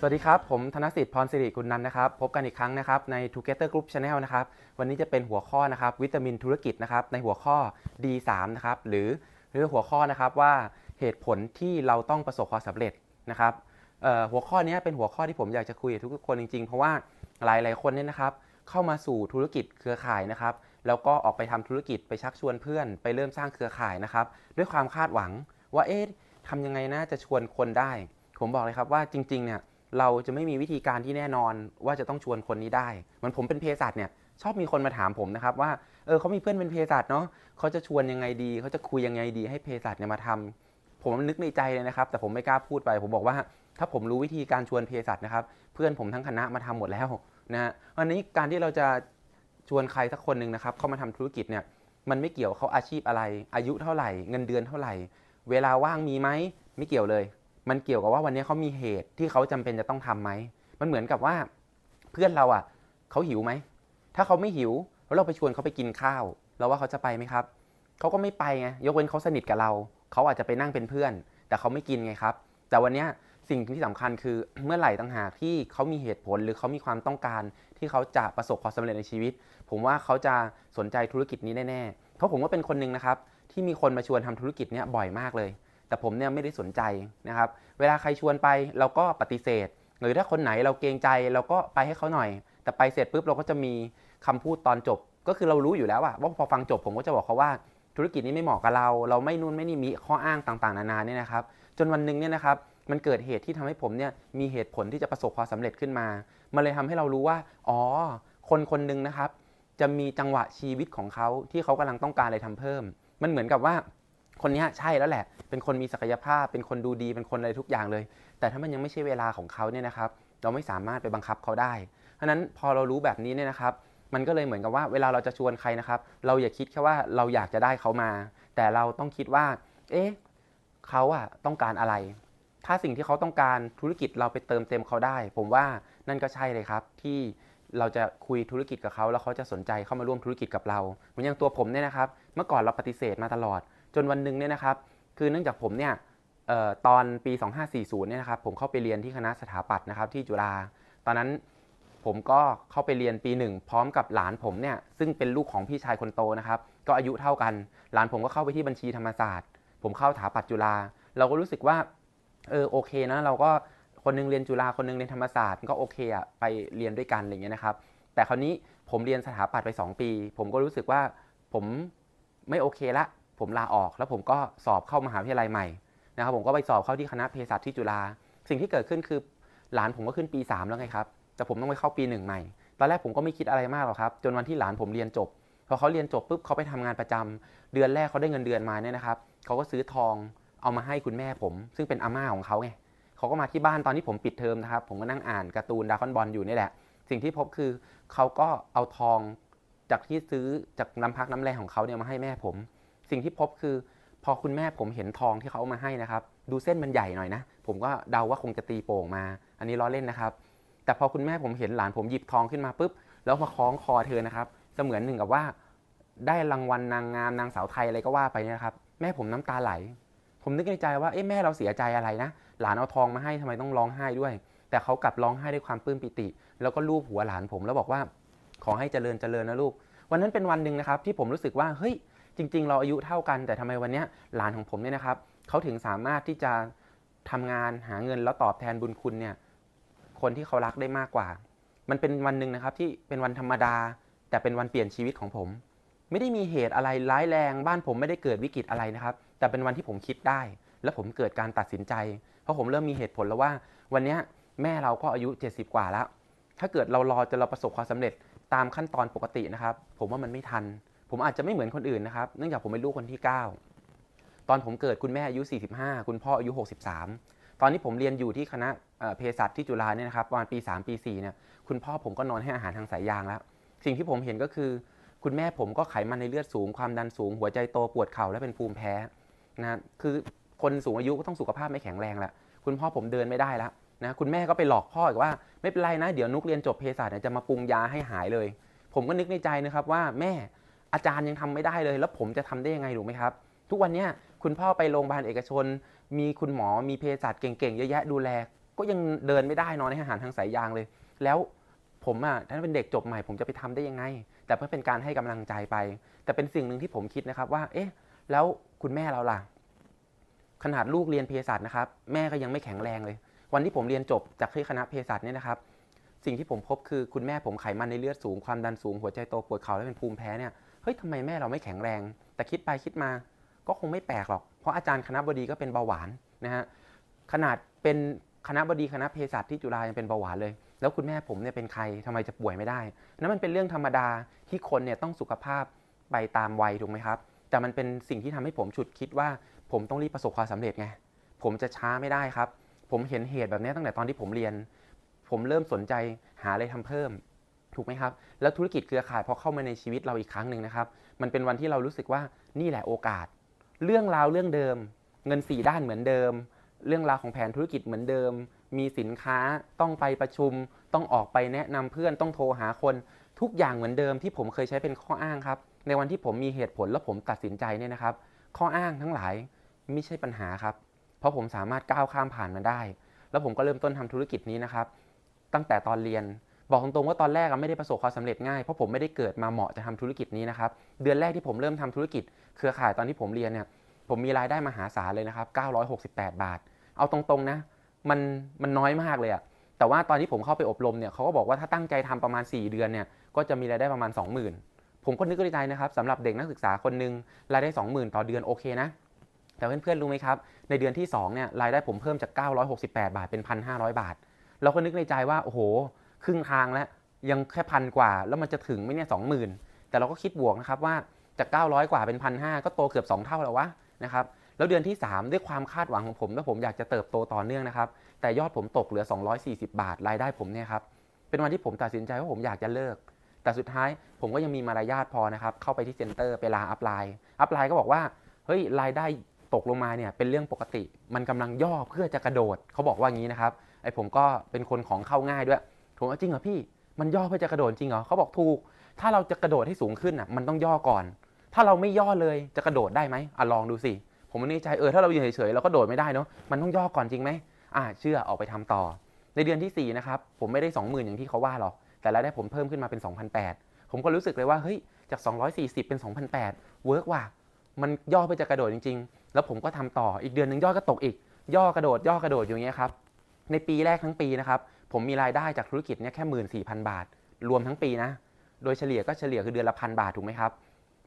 สวัสดีครับ ผมธนสิทธิ์พรสิริกุลนันนะครับ พบกันอีกครั้งนะครับใน Together Group Channel นะครับ วันนี้จะเป็นหัวข้อนะครับวิตามินธุรกิจนะครับในหัวข้อ D3 นะครับหรือหรือหัวข้อนะครับว่าเหตุผลที่เราต้องประสบความสำเร็จนะครับหัวข้อนี้เป็นหัวข้อที่ผมอยากจะคุยกับทุกคนจริงๆ เพราะว่าหลายๆคนเนี่ยนะครับเข้ามาสู่ธุรกิจเครือข่ายนะครับแล้วก็ออกไปทำธุรกิจไปชักชวนเพื่อน ไปเริ่มสร้างเครือข่ายนะครับด้วยความคาดหวังว่าเอ๊ะทำยังไงนะจะชวนคนได้ ผมบอกเลยครับว่าจริงๆเนี่ย เราจะไม่มีวิธีการที่แน่นอนว่าจะต้องชวนคนนี้ได้เหมือนผมเป็นเภสัชเนี่ยชอบมีคนมาถามผมนะครับว่าเออเขามีเพื่อนเป็นเภสัชเนาะเขาจะชวนยังไงดีเขาจะคุยยังไงดีให้เภสัชเนี่ยมาทำผมนึกในใจเลยนะครับ แต่ผมไม่กล้าพูดไป ผมบอกว่าถ้าผมรู้วิธีการชวนเภสัชนะครับ เพื่อนผมทั้งคณะมาทำหมดแล้วนะฮะวันนี้การที่เราจะชวนใครสักคนหนึ่งนะครับเข้ามาทำธุรกิจเนี่ยมันไม่เกี่ยวเขาอาชีพอะไร อายุเท่าไหร่ เงินเดือนเท่าไหร่ เวลาว่างมีไหมไม่เกี่ยวเลย มันเกี่ยวกับว่าวันนี้เขามีเหตุที่เขาจำเป็นจะต้องทำไหม มันเหมือนกับว่า เพื่อนเราอะเขาหิวไหม ถ้าเขาไม่หิวแล้วเราไปชวนเขาไปกินข้าว เราว่าเขาจะไปไหมครับ เขาก็ไม่ไปไง ยกเว้นเขาสนิทกับเรา เขาอาจจะไปนั่งเป็นเพื่อน แต่เขาไม่กินไงครับ แต่วันนี้สิ่งที่สำคัญคือเมื่อไหร่ต่างหากที่เขามีเหตุผลหรือเขามีความต้องการ ที่เขาจะประสบความสำเร็จในชีวิต ผมว่าเขาจะสนใจธุรกิจนี้แน่ๆ เพราะผมก็เป็นคนหนึ่งนะครับที่มีคนมาชวนทำธุรกิจเนี้ยบ่อยมากเลย แต่ผมเนี่ยไม่ได้สนใจนะครับ เวลาใครชวนไปเราก็ปฏิเสธ หรือถ้าคนไหนเราเกรงใจเราก็ไปให้เขาหน่อย แต่ไปเสร็จปุ๊บเราก็จะมีคำพูดตอนจบ ก็คือเรารู้อยู่แล้วอะว่าพอฟังจบผมก็จะบอกเขาว่าธุรกิจนี้ไม่เหมาะกับเรา เราไม่นู่นไม่นี่มีข้ออ้างต่างๆ นานาเนี่ยนะครับ จนวันหนึ่งเนี่ยนะครับมันเกิดเหตุที่ทำให้ผมเนี่ยมีเหตุผลที่จะประสบความสำเร็จขึ้นมา มันเลยทำให้เรารู้ว่า อ๋อ คนคนหนึ่งนะครับ จะมีจังหวะชีวิตของเขาที่เขากำลังต้องการอะไรทำเพิ่ม มันเหมือนกับว่า คนนี้ใช่แล้วแหละ เป็นคนมีศักยภาพ เป็นคนดูดี เป็นคนอะไรทุกอย่างเลย แต่ถ้ามันยังไม่ใช่เวลาของเขาเนี่ยนะครับ เราไม่สามารถไปบังคับเขาได้ เพราะฉะนั้นพอเรารู้แบบนี้เนี่ยนะครับ มันก็เลยเหมือนกับว่าเวลาเราจะชวนใครนะครับ เราอย่าคิดแค่ว่าเราอยากจะได้เขามา แต่เราต้องคิดว่า เอ๊ะเขาอะต้องการอะไร ถ้าสิ่งที่เขาต้องการธุรกิจเราไปเติมเต็มเขาได้ ผมว่านั่นก็ใช่เลยครับที่เราจะคุยธุรกิจกับเขาแล้วเขาจะสนใจเข้ามาร่วมธุรกิจกับเรา เหมือนอย่างตัวผมเนี่ยนะครับ เมื่อก่อนเราปฏิเสธมาตลอด จนวันหนึ่งเนี่ยนะครับ คือเนื่องจากผมเนี่ยออตอนปี 2540 เนี่ยนะครับ ผมเข้าไปเรียนที่คณะสถาปัตย์นะครับที่จุฬา ตอนนั้นผมก็เข้าไปเรียนปีหนึ่งพร้อมกับหลานผมเนี่ยซึ่งเป็นลูกของพี่ชายคนโตนะครับ ก็อายุเท่ากัน หลานผมก็เข้าไปที่บัญชีธรรมศาสตร์ ผมเข้าสถาปัตย์จุฬา เราก็รู้สึกว่าเออโอเคนะเราก็คนหนึงเรียนจุฬาคนหนึงเรียนธรรมศาสตร์ก็โอเคอะไปเรียนด้วยกันอะไรอย่างเงี้ยนะครับ แต่คราวนี้ผมเรียนสถาปัตย์ไป 2 ปี ผมก็รู้สึกว่าผมไม่โอเคละ ผมลาออก แล้วผมก็สอบเข้ามหาวิทยาลัยใหม่นะครับผมก็ไปสอบเข้าที่คณะเภสัชที่จุฬาสิ่งที่เกิดขึ้นคือหลานผมก็ขึ้นปี 3 แล้วไงครับ แต่ผมต้องไปเข้าปีหนึ่งใหม่ ตอนแรกผมก็ไม่คิดอะไรมากหรอกครับ จนวันที่หลานผมเรียนจบ พอเขาเรียนจบปุ๊บเขาไปทำงานประจำเดือนแรกเขาได้เงินเดือนมาเนี่ยนะครับ เขาก็ซื้อทองเอามาให้คุณแม่ผม ซึ่งเป็นอาม่าของเขาไง เขาก็มาที่บ้านตอนที่ผมปิดเทอมนะครับ ผมก็นั่งอ่านการ์ตูนดาคอนบอลอยู่นี่แหละ สิ่งที่พบคือเขาก็เอาทองจากที่ซื้อจากน้ำพักน้ำแรงของเขาเนี่ยมาให้แม่ผม สิ่งที่พบคือ พอคุณแม่ผมเห็นทองที่เขาเอามาให้นะครับ ดูเส้นมันใหญ่หน่อยนะ ผมก็เดาว่าคงจะตีโป่งมา อันนี้ล้อเล่นนะครับ แต่พอคุณแม่ผมเห็นหลานผมหยิบทองขึ้นมาปุ๊บ แล้วมาคล้องคอเธอนะครับ เสมือนหนึ่งกับว่า ได้รางวัลนางงามนางสาวไทยอะไรก็ว่าไปนะครับ แม่ผมน้ำตาไหล ผมนึกในใจว่า เอ๊ะแม่เราเสียใจอะไรนะ หลานเอาทองมาให้ทำไมต้องร้องไห้ด้วย แต่เขากลับร้องไห้ด้วยความปลื้มปิติ แล้วก็ลูบหัวหลานผมแล้วบอกว่า ขอให้เจริญเจริญนะลูก วันนั้นเป็นวันหนึ่งนะครับ ที่ผมรู้สึกว่า เฮ้ย จริง ๆ เราอายุเท่ากันแต่ทำไมวันนี้หลานของผมเนี่ยนะครับเขาถึงสามารถที่จะทำงานหาเงินแล้วตอบแทนบุญคุณเนี่ยคนที่เขารักได้มากกว่า มันเป็นวันหนึ่งนะครับที่เป็นวันธรรมดา แต่เป็นวันเปลี่ยนชีวิตของผม ไม่ได้มีเหตุอะไรร้ายแรง บ้านผมไม่ได้เกิดวิกฤตอะไรนะครับ แต่เป็นวันที่ผมคิดได้ และผมเกิดการตัดสินใจ เพราะผมเริ่มมีเหตุผลแล้วว่า วันนี้แม่เราก็อายุ 70 กว่าแล้ว ถ้าเกิดเรารอจนเราประสบความสำเร็จตามขั้นตอนปกตินะครับ ผมว่ามันไม่ทัน ผมอาจจะไม่เหมือนคนอื่นนะครับเนื่องจากผมเป็นลูกคนที่ 9 ตอนผมเกิดคุณแม่อายุ 45 คุณพ่ออายุ 63 ตอนนี้ผมเรียนอยู่ที่คณะเภสัชที่จุฬาเนี่ยนะครับประมาณปี 3 ปี4เนี่ยคุณพ่อผมก็นอนให้อาหารทางสายยางแล้ว สิ่งที่ผมเห็นก็คือ คุณแม่ผมก็ไขมันในเลือดสูง ความดันสูง หัวใจโตปวดเข่าและเป็นภูมิแพ้นะคือคนสูงอายุก็ต้องสุขภาพไม่แข็งแรงแหละคุณพ่อผมเดินไม่ได้แล้วนะคุณแม่ก็ไปหลอกพ่ออีกว่าไม่เป็นไรนะ เดี๋ยวนุกเรียนจบเภสัชจะมาปรุงยาให้หายเลย ผมก็นึกในใจนะครับว่าแม่ อาจารย์ยังทำไม่ได้เลย แล้วผมจะทำได้ยังไงถูกไหมครับ ทุกวันนี้คุณพ่อไปโรงพยาบาลเอกชน มีคุณหมอมีเภสัชเก่งๆเยอะแยะดูแล ก็ยังเดินไม่ได้นอนในอาหารทางสายยางเลย แล้วผมอะถ้าเป็นเด็กจบใหม่ผมจะไปทำได้ยังไง แต่เพื่อเป็นการให้กำลังใจไป แต่เป็นสิ่งหนึ่งที่ผมคิดนะครับว่า เอ๊ะ แล้วคุณแม่เราล่ะ ขนาดลูกเรียนเภสัชนะครับ แม่ก็ยังไม่แข็งแรงเลย วันที่ผมเรียนจบจากที่คณะเภสัชเนี่ยนะครับ สิ่งที่ผมพบคือคุณแม่ผมไขมันในเลือดสูงความดันสูงหัวใจโตปวดเข่าและเป็นภูมิแพ้เนี่ย ฮ้ยทำไมแม่เราไม่แข็งแรง แต่คิดไปคิดมาก็คงไม่แปลกหรอก เพราะอาจารย์คณะบดีก็เป็นเบาหวานนะฮะขนาดเป็นคณะบดีคณะเภสัชที่จุฬายังเป็นเบาหวานเลย แล้วคุณแม่ผมเนี่ยเป็นใครทำไมจะป่วยไม่ได้นั่นมันเป็นเรื่องธรรมดาที่คนเนี่ยต้องสุขภาพไปตามวัยถูกไหมครับ แต่มันเป็นสิ่งที่ทำให้ผมฉุดคิดว่า ผมต้องรีบประสบความสำเร็จไงผมจะช้าไม่ได้ครับ ผมเห็นเหตุแบบนี้ตั้งแต่ตอนที่ผมเรียน ผมเริ่มสนใจหาอะไรทำเพิ่ม ถูกไหมครับ แล้วธุรกิจเครือข่ายพอเข้ามาในชีวิตเราอีกครั้งหนึ่งนะครับ มันเป็นวันที่เรารู้สึกว่านี่แหละโอกาส เรื่องราวเรื่องเดิม เงิน 4 ด้านเหมือนเดิม เรื่องราวของแผนธุรกิจเหมือนเดิม มีสินค้าต้องไปประชุม ต้องออกไปแนะนำเพื่อนต้องโทรหาคน ทุกอย่างเหมือนเดิมที่ผมเคยใช้เป็นข้ออ้างครับ ในวันที่ผมมีเหตุผลและผมตัดสินใจเนี่ยนะครับ ข้ออ้างทั้งหลายไม่ใช่ปัญหาครับ เพราะผมสามารถก้าวข้ามผ่านมันได้ แล้วผมก็เริ่มต้นทำธุรกิจนี้นะครับ ตั้งแต่ตอนเรียน บอกตรงๆว่าตอนแรกไม่ได้ประสบความสำเร็จง่ายเพราะผมไม่ได้เกิดมาเหมาะจะทำธุรกิจนี้นะครับเดือนแรกที่ผมเริ่มทำธุรกิจ เครือข่ายตอนที่ผมเรียนเนี่ยผมมีรายได้มหาศาลเลยนะครับ968 บาท เอาตรงๆนะมันมันน้อยมากเลยอะแต่ว่าตอนที่ผมเข้าไปอบรมเนี่ยเขาก็บอกว่าถ้าตั้งใจทำประมาณ 4 เดือนเนี่ยก็จะมีรายได้ประมาณ 20,000 ผมก็นึกในใจนะครับสำหรับเด็กนักศึกษาคนหนึ่งรายได้ 20,000 ต่อเดือนโอเคนะแต่เพื่อนๆรู้ไหมครับ ในเดือนที่2เนี่ยรายได้ผมเพิ่มจาก 968 บาทเป็น 1,500 บาท เราก็นึกในใจว่าโอ้โห ครึ่งทางแล้วยังแค่พันกว่า แล้วมันจะถึงไหมเนี่ยสองหมื่นแต่เราก็คิดบวกนะครับว่าจาก900 กว่าเป็นพันหก็โตเกือบ 2 เท่าแล้ววะนะครับแล้วเดือนที่ 3 ด้วยความคาดหวังของผมว่าผมอยากจะเติบโตต่อเนื่องนะครับ แต่ยอดผมตกเหลือ 240 บาทรายได้ผมเนี่ยครับเป็นวันที่ผมตัดสินใจว่าผมอยากจะเลิก แต่สุดท้ายผมก็ยังมีมารยาทพอนะครับ เข้าไปที่เซ็นเตอร์ไปลาอัพไลน์อัพไลน์ก็บอกว่าเฮ้ยรายได้ตกลงมาเนี่ยเป็นเรื่องปกติ มันกำลังย่อเพื่อจะกระโดดเขาบอกว่างี้นะครับไอผมก็เป็นคนของเข้าง่ายด้วย ผมว่าจริงเหรอพี่ มันย่อเพื่อจะกระโดดจริงเหรอเขาบอกถูก ถ้าเราจะกระโดดให้สูงขึ้นอะ มันต้องย่อก่อน ถ้าเราไม่ย่อเลยจะกระโดดได้ไหมอะลองดูสิ ผมนึกในใจเออถ้าเราอยู่เฉยๆเราก็โดดไม่ได้เนาะ มันต้องย่อก่อนจริงไหมอ่าเชื่อออกไปทำต่อ ในเดือนที่4นะครับผมไม่ได้ 20,000 อย่างที่เขาว่าหรอก แต่รายได้ผมเพิ่มขึ้นมาเป็น 2,800 ผมก็รู้สึกเลยว่าเฮ้ยจาก 240 เป็น 2,800เวิร์กว่ะ มันย่อเพื่อจะกระโดดจริง ๆ แล้วผมก็ทำต่ออีกเดือนหนึ่งย่อก็ตกอีก ย่อกระโดดย่อกระโดดอย่างเงี้ยครับในปีแรกทั้งปีนะครับ ผมมีรายได้จากธุรกิจเนี่ยแค่14,000บาท รวมทั้งปีนะ โดยเฉลี่ยก็เฉลี่ยคือเดือนละพันบาทถูกไหมครับ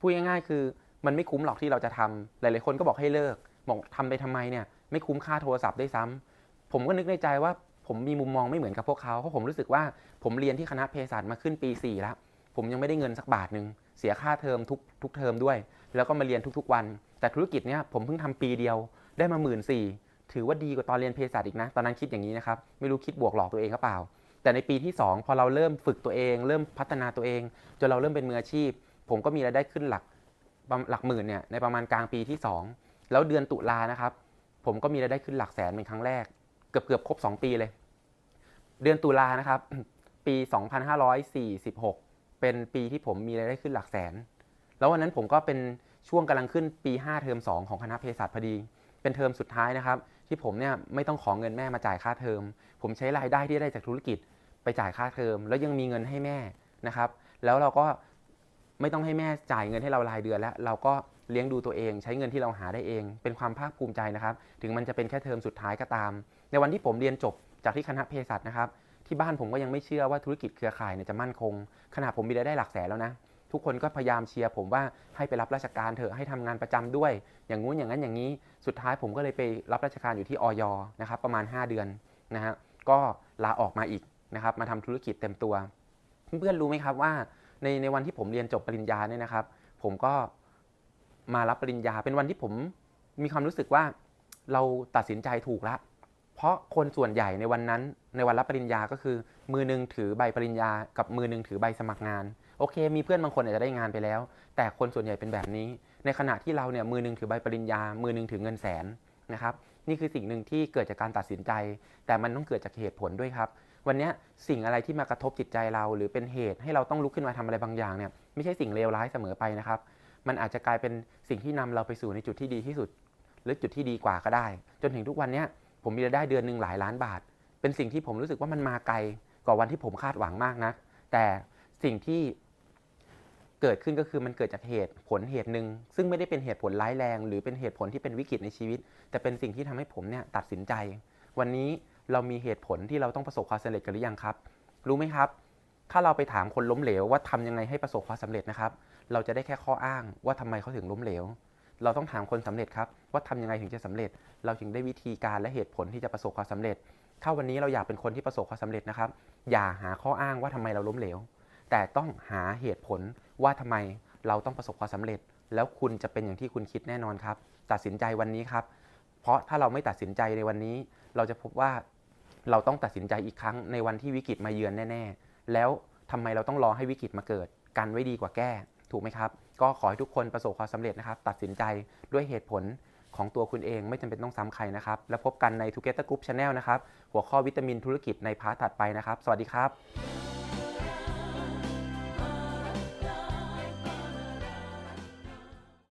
พูดง่ายๆคือมันไม่คุ้มหรอกที่เราจะทำหลายๆคนก็บอกให้เลิก บอกทำไปทำไมเนี่ยไม่คุ้มค่าโทรศัพท์ได้ซ้ำผมก็นึกในใจว่าผมมีมุมมองไม่เหมือนกับพวกเขา เพราะผมรู้สึกว่าผมเรียนที่คณะเภสัชมาขึ้นปี4แล้ว ผมยังไม่ได้เงินสักบาทหนึ่งเสียค่าเทอมทุกทุกเทอมด้วย แล้วก็มาเรียนทุกๆวัน แต่ธุรกิจเนี่ยผมเพิ่งทำปีเดียวได้มาหมื่นสี่ ถือว่าดีกว่าตอนเรียนเภสัชอีกนะ ตอนนั้นคิดอย่างนี้นะครับ ไม่รู้คิดบวกหลอกตัวเองหรือเปล่า แต่ในปีที่ 2 พอเราเริ่มฝึกตัวเอง เริ่มพัฒนาตัวเอง จนเราเริ่มเป็นมืออาชีพ ผมก็มีรายได้ขึ้นหลักหลักหมื่นเนี่ยในประมาณกลางปีที่ 2 แล้วเดือนตุลานะครับ ผมก็มีรายได้ขึ้นหลักแสนเป็นครั้งแรก เกือบเกือบครบ 2 ปีเลย เดือนตุลานะครับ ปี 2546 เป็นปีที่ผมมีรายได้ขึ้นหลักแสน แล้ววันนั้นผมก็เป็นช่วงกำลังขึ้นปี 5 เทอม 2 ของคณะเภสัชพอดี เป็นเทอมสุดท้ายนะครับ ที่ผมเนี่ยไม่ต้องขอเงินแม่มาจ่ายค่าเทอม ผมใช้รายได้ที่ได้จากธุรกิจไปจ่ายค่าเทอม แล้วยังมีเงินให้แม่นะครับ แล้วเราก็ไม่ต้องให้แม่จ่ายเงินให้เรารายเดือนแล้ว เราก็เลี้ยงดูตัวเอง ใช้เงินที่เราหาได้เอง เป็นความภาคภูมิใจนะครับ ถึงมันจะเป็นแค่เทอมสุดท้ายก็ตาม ในวันที่ผมเรียนจบจากที่คณะเภสัชนะครับ ที่บ้านผมก็ยังไม่เชื่อว่าธุรกิจเครือข่ายเนี่ยจะมั่นคง ขนาดผมมีรายได้หลักแสนแล้วนะ ทุกคนก็พยายามเชียร์ผมว่าให้ไปรับราชการเถอะให้ทำงานประจำด้วย อย่างงู้นอย่างนั้นอย่างนี้ สุดท้ายผมก็เลยไปรับราชการอยู่ที่ออยนะครับประมาณ 5 เดือนนะฮะก็ลาออกมาอีกนะครับมาทำธุรกิจเต็มตัว เพื่อนๆรู้ไหมครับว่าในในวันที่ผมเรียนจบปริญญาเนี่ยนะครับ ผมก็มารับปริญญาเป็นวันที่ผมมีความรู้สึกว่าเราตัดสินใจถูกแล้วเพราะคนส่วนใหญ่ในวันนั้นในวันรับปริญญาก็คือ มือหนึงถือใบปริญญากับมือหนึงถือใบสมัครงาน โอเค มีเพื่อนบางคนอาจจะได้งานไปแล้ว แต่คนส่วนใหญ่เป็นแบบนี้ ในขณะที่เราเนี่ยมือหนึงถือใบปริญญา มือหนึงถือเงินแสนนะครับนี่คือสิ่งหนึ่งที่เกิดจากการตัดสินใจ แต่มันต้องเกิดจากเหตุผลด้วยครับ วันนี้สิ่งอะไรที่มากระทบจิตใจเรา หรือเป็นเหตุให้เราต้องลุกขึ้นมาทำอะไรบางอย่างเนี่ยไม่ใช่สิ่งเลวร้ายเสมอไปนะครับ มันอาจจะกลายเป็นสิ่งที่นำเราไปสู่ในจุดที่ดีที่สุด หรือจุดที่ดีกว่าก็ได้ จนถึงทุกวันนี้ผมมีรายได้เดือนหนึ่งหลายล้านบาท เป็นเป็นสิ่งที่ผมรู้สึกว่ามันมาไกลกว่าวันที่ผมคาดหวังมากนะแต่สิ่งที่ เกิดขึ้นก็คือมันเกิดจากเหตุผลเหตุหนึ่งซึ่งไม่ได้เป็นเหตุผลร้ายแรง หรือเป็นเหตุผลที่เป็นวิกฤตในชีวิต แต่เป็นสิ่งที่ทำให้ผมเนี่ยตัดสินใจ วันนี้เรามีเหตุผลที่เราต้องประสบความสำเร็จกันหรือยังครับ รู้ไหมครับ ถ้าเราไปถามคนล้มเหลวว่าทำยังไงให้ประสบความสำเร็จนะครับ เราจะได้แค่ข้ออ้างว่าทำไมเขาถึงล้มเหลว เราต้องถามคนสำเร็จครับว่าทำยังไงถึงจะสำเร็จ เราถึงได้วิธีการและเหตุผลที่จะประสบความสำเร็จ ถ้าวันนี้เราอยากเป็นคนที่ประสบความสำเร็จนะครับ อย่าหาข้ออ้างว่าทำไมเราล้มเหลว แต่ต้องหาเหตุผล ว่าทำไมเราต้องประสบความสำเร็จ แล้วคุณจะเป็นอย่างที่คุณคิดแน่นอนครับ ตัดสินใจวันนี้ครับ เพราะถ้าเราไม่ตัดสินใจในวันนี้ เราจะพบว่าเราต้องตัดสินใจอีกครั้งในวันที่วิกฤตมาเยือนแน่ ๆ แล้วทำไมเราต้องรอให้วิกฤตมาเกิด กันไว้ดีกว่าแก้ ถูกไหมครับ ก็ขอให้ทุกคนประสบความสำเร็จนะครับ ตัดสินใจด้วยเหตุผลของตัวคุณเองไม่จำเป็นต้องซ้ำใครนะครับ แล้วพบกันใน Together Group Channel นะครับ หัวข้อวิตามินธุรกิจในพาร์ทถัดไปนะครับ สวัสดีครับ